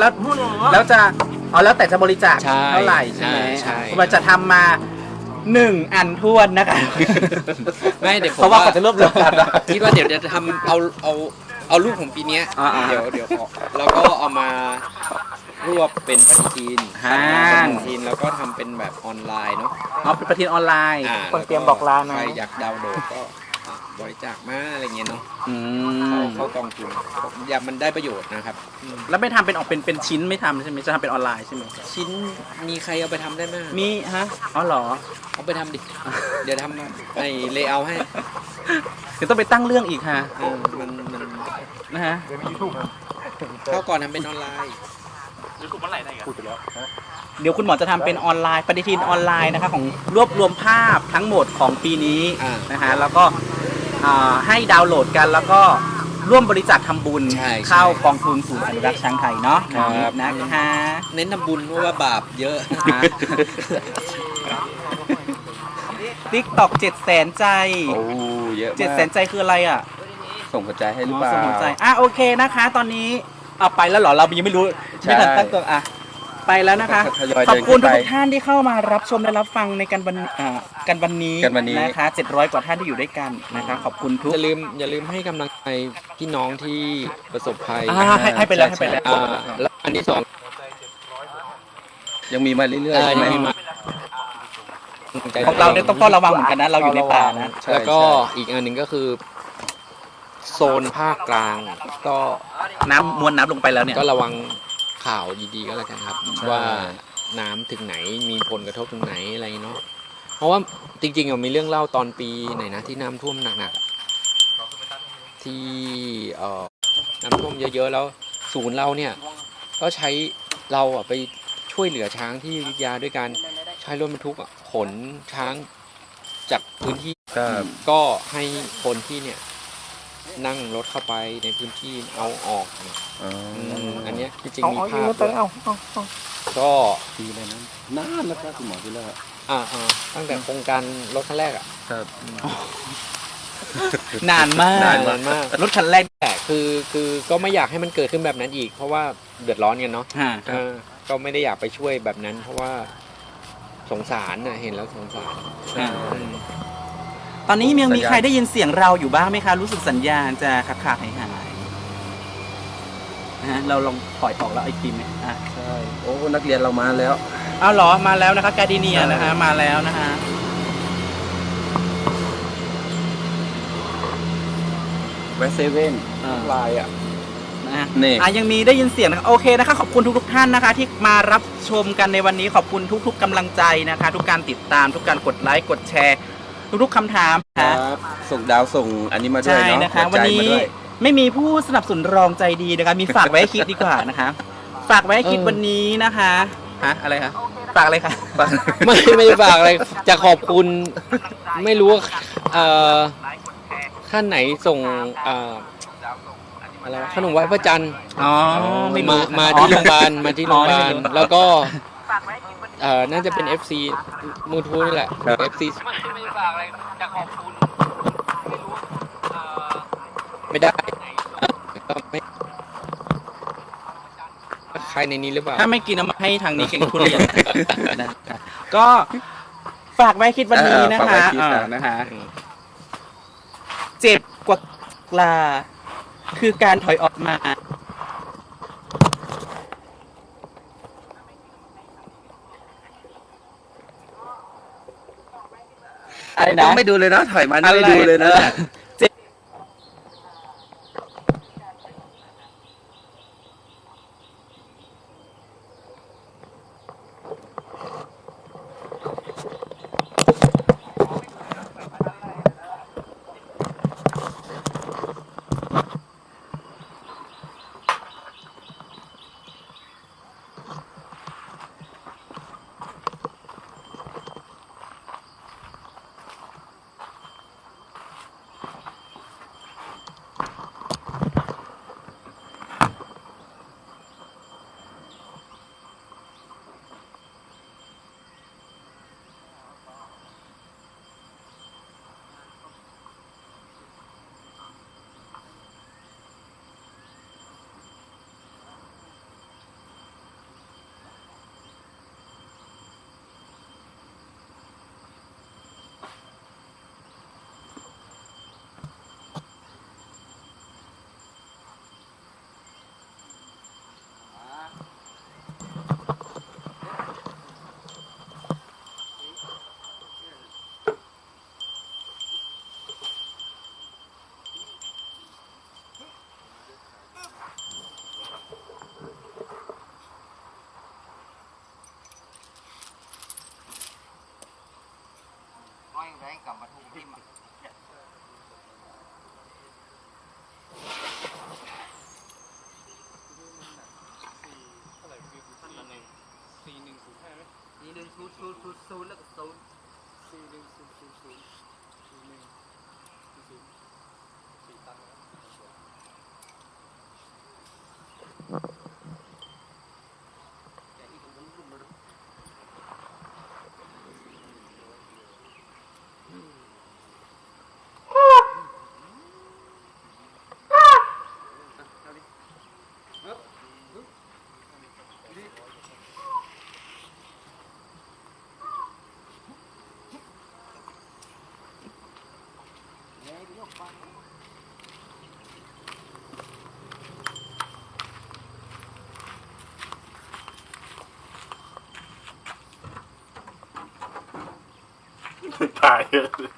แล้วแล้วจะอ๋อแล้วแต่จะบริจาคใช่เท่าไหร่ใช่ไหมใช่มันจะทำมาหนึ่งอันทวนนะคะไม่เดี๋ยวผมเพราะว่าเขาจะรวบรวมกันนะ คิดว่าเดี๋ยวจะทำเอาเอาเอารูปของปีเนี้ยอ่าๆเดี๋ยวเดี๋ยวขอแล้วก็เอามารวบเป็นปฏิทินฮ่าปฏิทินแล้วก็ทำเป็นแบบออนไลน์เนาะเอาเป็นประเทศออนไลน์ อ่าคนเตรียมบอกลานะ ใครอยากดาวน์โหลดก็อะ บริจาคมาอะไรเงี้ยเนาะอืเข้ามเข้ากองทุนอย่ามันได้ประโยชน์นะครับอืมแล้วไม่ทำเป็นออกเป็นเป็นชิ้นไม่ทำใช่ไหมจะทำเป็นออนไลน์ใช่ไหมชิ้นมีใครเอาไปทำได้ไหมมีฮะอ๋อเหรอเอาไปทำดิ เดี๋ยวทำไอ้เลเยอร์ให้เดี๋ยวต้องไปตั้งเรื่องอีกฮะเออมันมันนะฮะเข้าก่อนทำเป็นออนไลน์ เดี๋ยวคุณหมอจะทำเป็นออนไลน์ปฏิทินออนไลน์นะคะของรวบรวมภาพทั้งหมดของปีนี้อ่านะฮะแล้วก็ อ่าให้ดาวน์โหลดกันแล้วก็ร่วมบริจาคทำบุญใช่เข้ากองทุนศูนย์อนุรักษ์ช้างไทยเนาะครับนะคะ เน้นทำบุญเพราะว่าบาปเยอะ ติ๊กตอกเจ็ดแสนใจโอ้เยอะเจ็ดมากแสนใจคืออะไรอะส่งหัวใจให้หรืออ๋อเปล่า สมุนใจ อะโอเคนะคะ ตอนนี้เอาไปแล้วเหรอ เรายังไม่รู้ใช่ไม่ทันตั้งตัวอะ ไปแล้วนะคะ ทยอยขอบเดินคุณขึ้นไปทุกๆท่านที่เข้ามารับชมและรับฟังในกันวันอ่ากันวันนี้กันวันนี้ นะคะ700 กว่าท่านที่อยู่ด้วยกันนะคะ ขอบคุณทุก อย่าลืมอย่าลืมให้กำลังใจพี่น้องที่ประสบภัยอ่าให้ให้ไปแล้วให้ไปแล้ว อ่าแล้วอันที่สองยังมีมาเรื่อยอ่าๆใช่ไหมยังมีมาของเราเนี่ยต้องเฝ้าระวังเหมือนกันนะเราอยู่ในป่านะใช่แล้วก็ใช่ อีกอันหนึ่งก็คือ โซนภาคกลาง ก็น้ำมวลน้ำลงไปแล้วเนี่ยก็ระวัง ข่าวดีๆก็แล้วกันครับ ใช่ ว่าน้ำถึงไหนมีผลกระทบถึงไหนอะไรอย่างเงี้ยเนาะเพราะว่าจริงๆอะมีเรื่องเล่าตอนปีไหนนะที่น้ำท่วมหนักๆอะที่เอ่อน้ำท่วมเยอะๆแล้วศูนย์เราเนี่ยก็ใช้เราอะไปช่วยเหลือช้างที่อยุธยาด้วยการใช้รถบรรทุกอะขนช้างจากพื้นที่ครับก็ให้คนที่เนี่ย นั่งรถเข้าไปในพื้นที่เอาออกเนี่ยอ๋ออืมอันเนี้ยจริงเอาๆมีเอาภาพเอาด้วยเอาเอาเอาก็ปีอะไรนั้นนานแล้วครับคุณหมอที่แล้วอ่าอ่าตั้งแต่โครงการรถคันแรกอะครับ นานมากนานนานมาก รถคันแรกแต่คือคือก็ไม่อยากให้มันเกิดขึ้นแบบนั้นอีก เพราะว่าเดือดร้อนกันเนาะฮะเออก็ไม่ได้อยากไปช่วยแบบนั้น เพราะว่าสงสารน่ะเห็นแล้วสงสารอ่าอืม ตอนนี้ยังมีใครได้ยินเสียงเราอยู่บ้างไหมคะ รู้สึกสัญญาณจะขาดขาดหายหายนะฮะเราลองปล่อยออกแล้วไอทีไหมอะใช่โอ้นักเรียนเรามาแล้วเอาเหรอมาแล้วนะคะกาดิเนียนะคะมาแล้วนะคะแวะเซเว่นอ่า ลายอะ นะฮะนี่ อะยังมีได้ยินเสียงนะคะโอเคนะคะขอบคุณทุกๆท่านนะคะ ที่มารับชมกันในวันนี้ขอบคุณทุก ๆกำลังใจนะคะ ทุกการติดตามทุกการกดไลค์กดแชร์ ทุกๆคำถามคนะรับส่งดาวส่งอันนี้มาด้วยใช่เนาะนะคะหัวันใจนี้มาด้วย ไม่มีผู้สนับสนุนรองใจดีนะคะมีฝากไว้ให้คิดดีกว่านะคะ ฝากไว้ให้คิดวันนี้นะคะฮะอะไรคะฝากอะไรคะ ไม่ไม่ได้ฝากอะไรจะขอบคุณ ไม่รู้ว่าเอ่อท่านไหนส่งเอ่ออะไรวะขนมไหว้พระจันทร์อ๋อไม่มารู้มาที่โรงพยาบาลมาที่โรงพยาบาลอ๋อไม่รู้แล้วก็ เอ่อน่าจะเป็น FC มูทูนี่แหละ ครับ FC ไม่ได้ก็ไม่ใครในนี้หรือเปล่า ถ้าไม่กินเอามาให้ทางนี้เก่งทุเรียนนะคะก็ฝากไว้คิดวันนี้นะเออฝากไว้คะคิดอ่านะนะคะเจ็บกว่ากลา คือการถอยออกมา อะไรนะ ต้องไม่ดูเลยเนาะถอยมานี่ไม่ดูเลยนะเจ็บก หนึ่งศูนย์ห้าไหมนี่หนึ่ง ตายเลย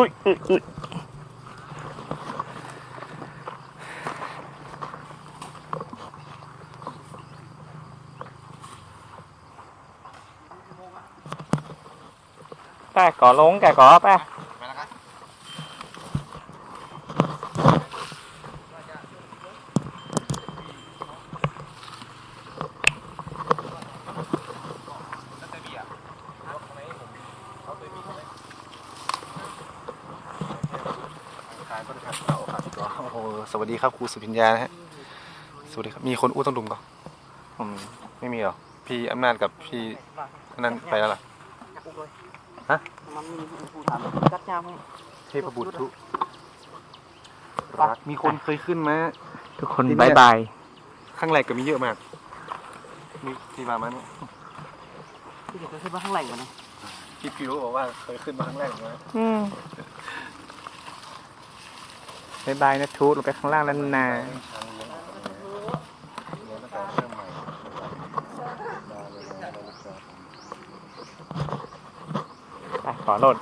สี่หนึ่งศูนย์ศูนย์ศูนย์ศูนย์หนึ่งศูนย์ศูนย์สี่ตันนะ ตาย ไปก่อลงแกก่อไป ขายบริการเอาครับก็ โอ้โหสวัสดีครับครูสุพิญญานะฮะสวัสดีครับมีคนอู้ต้องดุมก่อนอืมไม่มีหรอพี่อำนาจกับพี่นั่นไปแล้วล่ะฮะมันมีผู้ถามกัดยามไหมเทพบุตรทุรักมีคนเคยขึ้นมาทุกคนที่เนี่บายยบายข้างแรกก็มีเยอะมากมีที่มามาเนี่ยพี่เด็กเคยขึ้นมาข้างหลังกันนะพี่พิวบอกว่าเคยขึ้นมาข้างแรกมาอืมบายบายนะทูตลงไปข้างล่างแล้วนะไปขอโหลด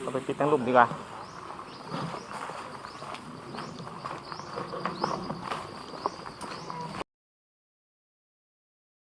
เราไปติดตั้งรูปดีกว่า